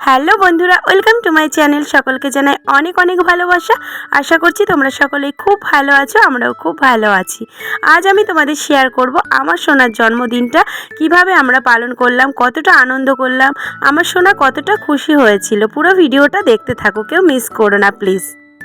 Hello বন্ধুরা, welcome to my channel. সকলকে জানাই অনেক অনেক ভালোবাসা। আশা করছি তোমরা সকলেই খুব ভালো আছো, আমরাও খুব ভালো আছি। আজ আমি তোমাদের শেয়ার করব আমার সোনার জন্মদিনটা, কীভাবে আমরা পালন করলাম, কতটা আনন্দ করলাম, আমার সোনা কতটা খুশি হয়েছিল। পুরো ভিডিওটা দেখতে থাকো, কেউ মিস করো না প্লিজ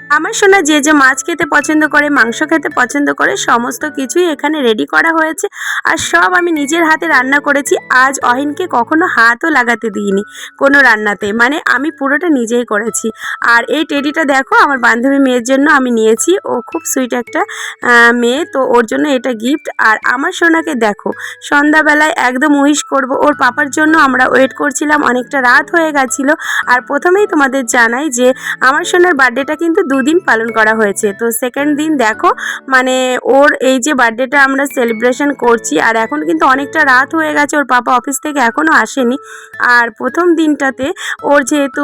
আমার সোনা যে যে মাছ খেতে পছন্দ করে, মাংস খেতে পছন্দ করে, সমস্ত কিছুই এখানে রেডি করা হয়েছে। আর সব আমি নিজের হাতে রান্না করেছি। আজ অহিনকে কখনো হাতও লাগাতে দিইনি কোনো রান্নাতে। মানে আমি পুরোটা নিজেই করেছি। আর এই টেডিটা দেখো, আমার বান্ধবী মেয়ের জন্য আমি নিয়েছি। ও খুব সুইট একটা মেয়ে, তো ওর জন্য এটা গিফট আর আমার সোনাকে দেখো, সন্ধ্যাবেলায় একদম উইশ করব। ওর পাপার জন্য আমরা ওয়েট করছিলাম, অনেকটা রাত হয়ে গেছিল। আর প্রথমেই তোমাদের জানাই যে আমার সোনার বার্থডেটা কিন্তু দুদিন পালন করা হয়েছে। তো সেকেন্ড দিন দেখো মানে ওর এই যে বার্থডেটা আমরা সেলিব্রেশন করছি, আর এখন কিন্তু অনেকটা রাত হয়ে গেছে, ওর পাপা অফিস থেকে এখনও আসেনি। আর প্রথম দিনটাতে ওর যেহেতু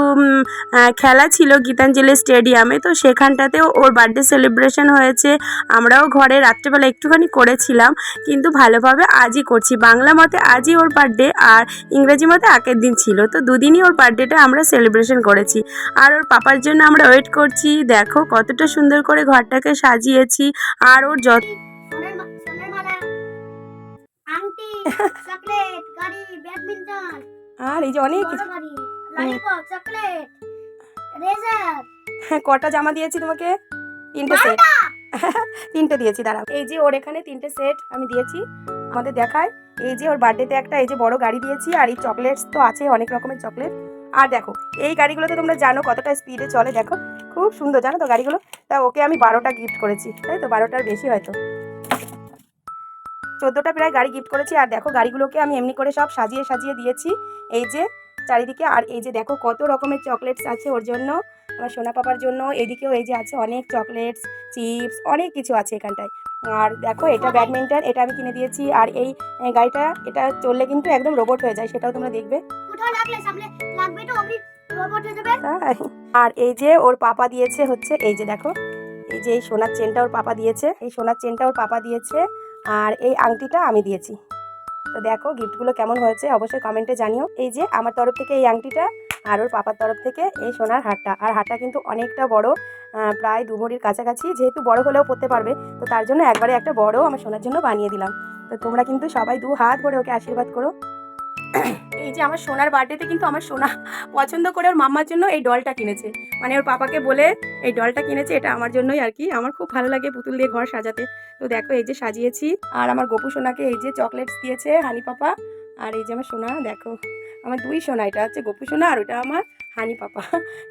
খেলা ছিল গীতাঞ্জলি স্টেডিয়ামে, তো সেখানটাতেও ওর বার্থডে সেলিব্রেশন হয়েছে। আমরাও ঘরে রাত্রেবেলা একটুখানি করেছিলাম, কিন্তু ভালোভাবে আজই করছি। বাংলা মতে আজই ওর বার্থডে আর ইংরেজি মতে আগের দিন ছিল। তো দুদিনই ওর বার্থডেটা আমরা সেলিব্রেশন করেছি। আর ওর পাপার জন্য আমরা ওয়েট করছি, দেখো কতটা সুন্দর করে ঘরটাকে সাজিয়েছি আর ওর যত আর এই যে অনেক হ্যাঁ কটা জামা দিয়েছি তোমাকে? তিনটে সেট তিনটে দিয়েছি দাঁড়াও। এই যে ওর এখানে তিনটে সেট আমি দিয়েছি আমাদের দেখায়। এই যে ওর বার্থডেতে একটা এই যে বড় গাড়ি দিয়েছি আর এই চকলেটস তো আছে অনেক রকমের চকলেট আর দেখো, এই গাড়িগুলোতে তোমরা জানো কতটা স্পিডে চলে, দেখো। খুব সুন্দর, জানো তো গাড়িগুলো? তা ওকে আমি বারোটা গিফট করেছি, তাই তো? বারোটার বেশি হয়তো। চোদ্দোটা প্রায় গাড়ি গিফট করেছি, আর দেখো গাড়িগুলোকে আমি এমনি করে সব সাজিয়ে সাজিয়ে দিয়েছি। এই যে, চারিদিকে, আর এই যে দেখো কত রকমের চকলেটস আছে ওর জন্য, আমার সোনা পাপার জন্য। এদিকেও এই যে আছে অনেক চকলেটস চিপস অনেক কিছু আছে এখানটায়। আর দেখো এটা ব্যাডমিন্টন এটা আমি কিনে দিয়েছি। আর এই গাড়িটা এটা চললে কিন্তু একদম রোবট হয়ে যায় সেটাও তোমরা দেখবে। আর এই যে ওর পাপা দিয়েছে হচ্ছে এই যে দেখো এই যে এই সোনার চেনটা ওর পাপা দিয়েছে এই সোনার চেনটা ওর পাপা দিয়েছে আর এই আংটিটা আমি দিয়েছি। তো দেখো গিফটগুলো কেমন হয়েছে অবশ্যই কমেন্টে জানিও। এই যে আমার তরফ থেকে এই আংটিটা আর ওর পাপার তরফ থেকে এই সোনার হারটা আর হারটা কিন্তু অনেকটা বড়। প্রায় দু ভরির কাছাকাছি, যেহেতু বড় হলেও পড়তে পারবে, তো তার জন্য একবারে একটা বড় আমার সোনার জন্য বানিয়ে দিলাম। তো তোমরা কিন্তু সবাই দু হাত ভরে ওকে আশীর্বাদ করো। এই যে আমার সোনার বার্থডেতে কিন্তু আমার সোনা পছন্দ করে ওর মাম্মার জন্য এই ডলটা কিনেছে। মানে ওর পাপাকে বলে এই ডলটা কিনেছে, এটা আমার জন্যই আর কি। আমার খুব ভালো লাগে পুতুল দিয়ে ঘর সাজাতে। তো দেখো এই যে সাজিয়েছি, আর আমার গপু সোনাকে এই যে চকলেটস দিয়েছে হানি পাপা। আর এই যে আমার সোনা, দেখো, আমার দুই সোনা, এটা হচ্ছে গপু সোনা আর ওটা আমার হানি পাপা।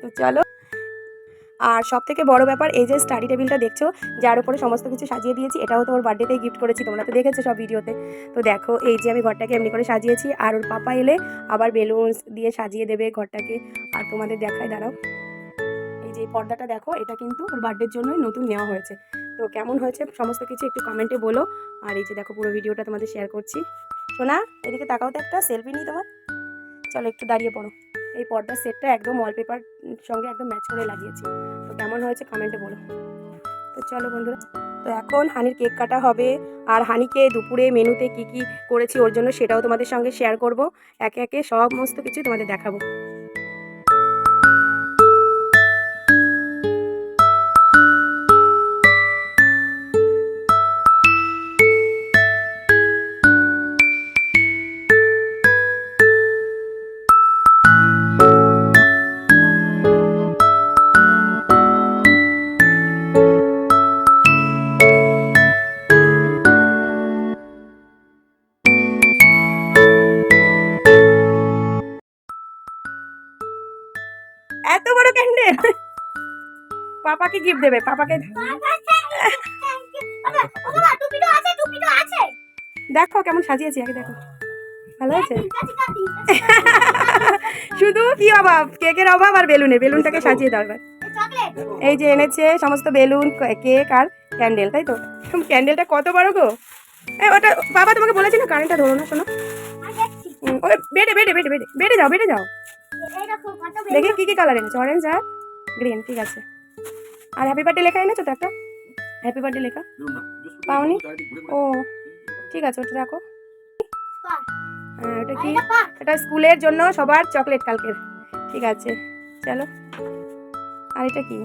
তো চলো আর সব থেকে বড় ব্যাপার, এই যে স্টাডি টেবিলটা দেখছ, যার উপরে সমস্ত কিছু সাজিয়ে দিয়েছি, এটাও তো ওর বার্থডেতেই গিফট করেছি, তোমরা তো দেখেছ সব ভিডিওতে তো দেখো, এই যে আমি ঘরটাকে এমনি করে সাজিয়েছি, আর ওর পাপা এলে আবার বেলুনস দিয়ে সাজিয়ে দেবে ঘরটাকে। আর তোমাদের দেখায় দাঁড়াও। এই যে পর্দাটা দেখো, এটা কিন্তু ওর বার্থডের জন্যই নতুন নেওয়া হয়েছে। তো কেমন হয়েছে, সমস্ত কিছু একটু কমেন্টে বলো। আর এই যে দেখো, পুরো ভিডিওটা তোমাদের শেয়ার করছি। শোনা এদিকে তাকাও তো একটা সেলফি নিই তোমার। চলো, একটু দাঁড়িয়ে পড়ো। এই পর্দার সেটটা একদম ওয়ালপেপার সঙ্গে একদম ম্যাচ করে লাগিয়েছি। তো কেমন হয়েছে কমেন্টে বলো। তো চলো বন্ধুরা, তো এখন হানির কেক কাটা হবে। আর হানিকে দুপুরে মেনুতে কি কি করেছি ওর জন্য সেটাও তোমাদের সঙ্গে শেয়ার করব। একে একে সমস্ত কিছু তোমাদের দেখাবো। পাপাকে গিফট দেবে পাপাকে দেখো কেমন সাজিয়েছি আগে দেখো। ভালো আছে শুধু কি অভাব? কেকের অভাব আর বেলুনে বেলুনটাকে সাজিয়ে দাও এবার। এই যে এনেছে সমস্ত বেলুন কেক আর ক্যান্ডেল তাই তো? ক্যান্ডেলটা কত বড় গো? ওটা বাবা তোমাকে বলেছি না কারেন্টটা ধরো না শোনো। ওই বেডে বেডে বেডে বেডে। বেডে যাও বেডে যাও। দেখি কি কি কালার এনেছে। অরেঞ্জ আর গ্রিন ঠিক আছে। আর হ্যাপি বার্থডে লেখা এনেছো তো একটা? হ্যাপি বার্থডে লেখা? পাওনি? ও ঠিক আছে ওটা রাখো। হ্যাঁ ওটা কি? এটা স্কুলের জন্য সবার চকলেট কালকের। ঠিক আছে চলো। আর এটা কি?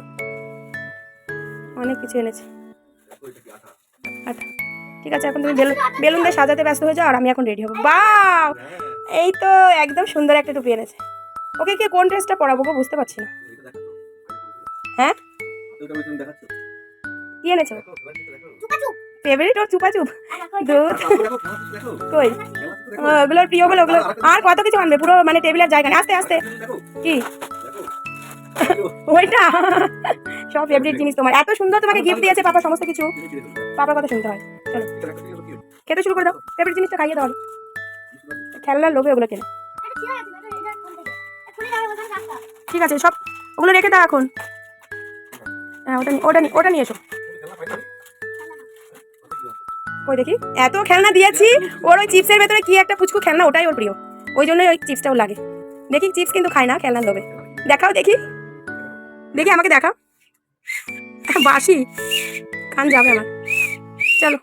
অনেক কিছু এনেছে। আচ্ছা ঠিক আছে এখন তুমি বেলুন বেলুন দিয়ে সাজাতে ব্যস্ত হয়ে যাও আর আমি এখন রেডি হব। বাও! এই তো একদম সুন্দর একটা টুপি এনেছে। ওকে কে কোন ড্রেসটা পরাবো গো? বুঝতে পারছি না। হ্যাঁ? কি এনেছো? ফেভারিট ওর চুপা চুপ দুধ কই? ও, ওগুলোর প্রিয় বলে ওগুলো আর কত কিছু আনবে? পুরো মানে টেবিলের জায়গা নেই আস্তে আস্তে। কি? ওইটা? সব ফেভারিট জিনিস তোমার। এত সুন্দর তোমাকে গিফট দিয়েছে পাপা সমস্ত কিছু। পাপার কথা শুনতে হয়। চলো। খেতে শুরু করে দাও। ফেভারিট জিনিসটা খাইয়ে দাও। খেলনার লোভে ওগুলো কেনে। ঠিক আছে সব ওগুলো রেখে দাও এখন। হ্যাঁ ওটা ওটা ওটা নিয়ে এসো। ওই দেখি? এত খেলনা দিয়েছি, ওর ওই চিপসের ভেতরে কি একটা পুচকু খেলনা, ওটাই ওর প্রিয়। ওই জন্যই ওই চিপসটাও লাগে। দেখি, চিপস কিন্তু খায় না খেলনার লোভে। দেখাও দেখি। দেখি, আমাকে দেখাও। বাসি। খান যাবে আমার। চলো।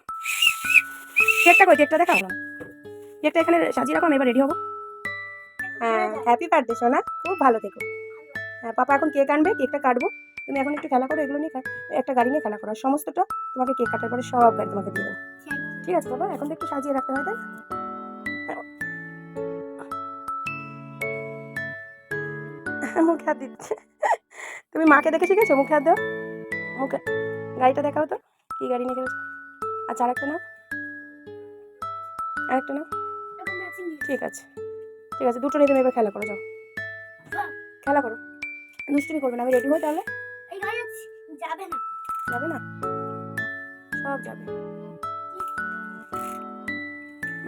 কেকটা কই? কেকটা দেখাও। কেকটা এখানে সাজিয়ে রাখো এবার রেডি হব। হ্যাঁ হ্যাপি বার্থডে সোনা। খুব ভালো থেকো। হ্যাঁ পাপা এখন কেক আনবে, কেকটা কাটবো। তুমি এখন একটু খেলা করো এগুলো নিয়ে একটা গাড়ি নিয়ে খেলা করো। সমস্তটা তোমাকে কেক কাটার পরে সব গাড়ি তোমাকে দিয়ে ঠিক আছে বাবা এখন তো একটু সাজিয়ে রাখতে তাই হ্যাঁ, মুখে হাত দিচ্ছে। তুমি মাকে দেখে শিখেছো? মুখে হাত দাও। মুখে গাড়িটা দেখাও তো কি গাড়ি নিয়ে খেলেছো। আচ্ছা আরেকটা নাও। আরেকটা নাও। ঠিক আছে। ঠিক আছে দুটো নিয়ে তুমি এবার খেলা করো যাও। খেলা করো। দুষ্টুমি করবে না আমি রেডি হই তাহলে? যাবে না? সব যাবে।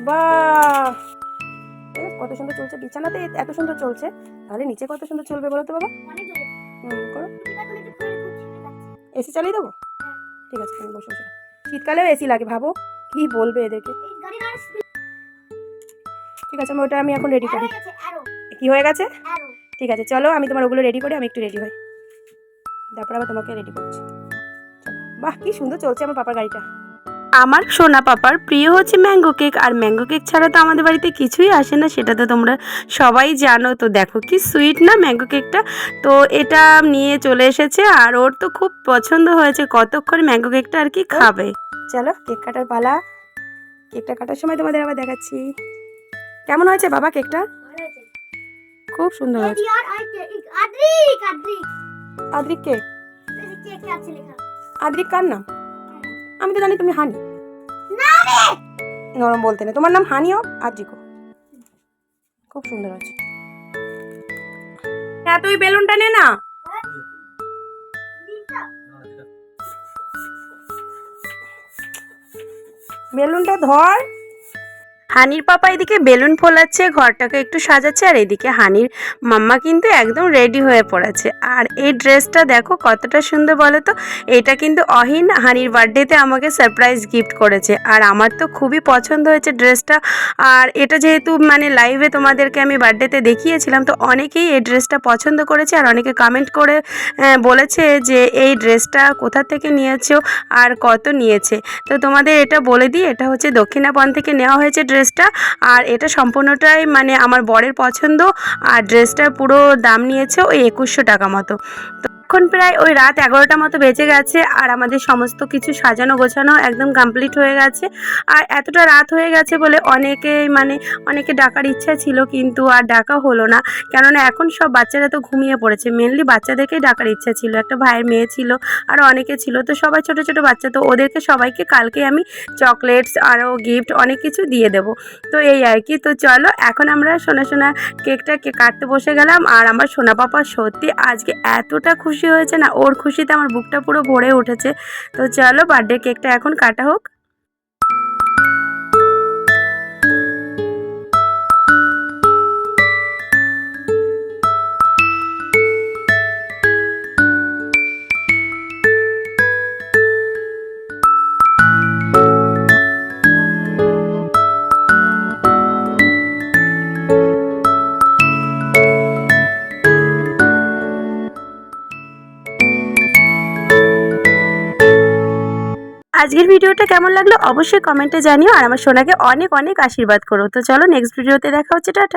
বাহ! এ, কত সুন্দর চলছে বিছানাতে এত সুন্দর চলছে। তাহলে নিচে কত সুন্দর চলবে বলো তো বাবা? হুম করো। এসি চালিয়ে দেবো? ঠিক আছে তুমি বসে বসে। শীতকালেও এসি লাগে ভাবো। কি বলবে এদেরকে? ঠিক আছে আমি ওটা আমি এখন রেডি করি। হয়ে কি হয়ে গেছে? ঠিক আছে চলো আমি তোমার ওগুলো রেডি করি আমি একটু রেডি হই। তারপর আবার তোমাকে রেডি করছি। বাহ কি সুন্দর চলছে আমার পাপার গাড়িটা। আমার সোনা পাপার প্রিয় হচ্ছে ম্যাঙ্গো কেক আর ম্যাঙ্গো কেক ছাড়া তো আমাদের বাড়িতে কিছুই আসে না সেটা তো তোমরা সবাই জানো। তো দেখো কি সুইট না ম্যাঙ্গো কেকটা? তো এটা নিয়ে চলে এসেছে আর ওর তো খুব পছন্দ হয়েছে কতক্ষণ ম্যাঙ্গো কেকটা আর কি খাবে। চলো কেক কাটার পালা। কেকটা কাটার সময় তোমাদের আবার দেখাচ্ছি। কেমন হয়েছে বাবা কেকটা? খুব সুন্দর হয়েছে। আদ্রিক আদ্রিক আদ্রিক, কার নাম? আমি তো জানি তুমি হানি। নরম বলতে নেই। তোমার নাম হানিও, আদ্রিকও। খুব সুন্দর আছে। হ্যাঁ তুই বেলুনটা নে না। বেলুনটা ধর। হানির পাপা এদিকে বেলুন ফোলাচ্ছে, ঘরটাকে একটু সাজাচ্ছে, আর এদিকে হানির মাম্মা কিন্তু একদম রেডি হয়ে পড়েছে। আর এই ড্রেসটা দেখো কতটা সুন্দর বলো তো এটা কিন্তু অহিন হানির বার্থডেতে আমাকে সারপ্রাইজ গিফট করেছে। আর আমার তো খুবই পছন্দ হয়েছে ড্রেসটা আর এটা যেহেতু মানে লাইভে তোমাদেরকে আমি বার্থডেতে দেখিয়েছিলাম, তো অনেকেই এই ড্রেসটা পছন্দ করেছে আর অনেকে কমেন্ট করে বলেছে যে এই ড্রেসটা কোথা থেকে নিয়েছো আর কত নিয়েছে। তো তোমাদের এটা বলে দিই, এটা হচ্ছে দক্ষিণাপন থেকে নেওয়া হয়েছে ড্রেসটা। আর এটা সম্পূর্ণটাই মানে আমার বরের পছন্দ। আর ড্রেসটার পুরো দাম নিয়েছে ওই একুশশো টাকা মতো। তো এখন প্রায় ওই রাত এগারোটা মতো বেজে গেছে আর আমাদের সমস্ত কিছু সাজানো গোছানো একদম কমপ্লিট হয়ে গেছে। আর এতটা রাত হয়ে গেছে বলে অনেকে মানে অনেকে ডাকার ইচ্ছা ছিল কিন্তু আর ডাকা হলো না। কেননা এখন সব বাচ্চারা তো ঘুমিয়ে পড়েছে। মেনলি বাচ্চাদেরকেই ডাকার ইচ্ছা ছিল। একটা ভাইয়ের মেয়ে ছিল আর অনেকে ছিল। তো সবাই ছোট ছোট বাচ্চা। তো ওদেরকে সবাইকে কালকে আমি চকলেটস আরও গিফট অনেক কিছু দিয়ে দেবো। তো এই আর কি। তো চলো, এখন আমরা সোনা সোনা কেকটা কাটতে বসে গেলাম। আর আমার সোনা পাপা সত্যি আজকে এতটা খুশি হয়েছে না, ওর খুশিতে আমার বুকটা পুরো ভরে উঠেছে। তো চলো বার্থডে কেকটা এখন কাটা হোক। আজকের ভিডিওটা কেমন লাগল অবশ্যই কমেন্টে জানিও আর আমার সোনাকে অনেক অনেক আশীর্বাদ করো। তো চলো নেক্সট ভিডিওতে দেখা হচ্ছে, টাটা।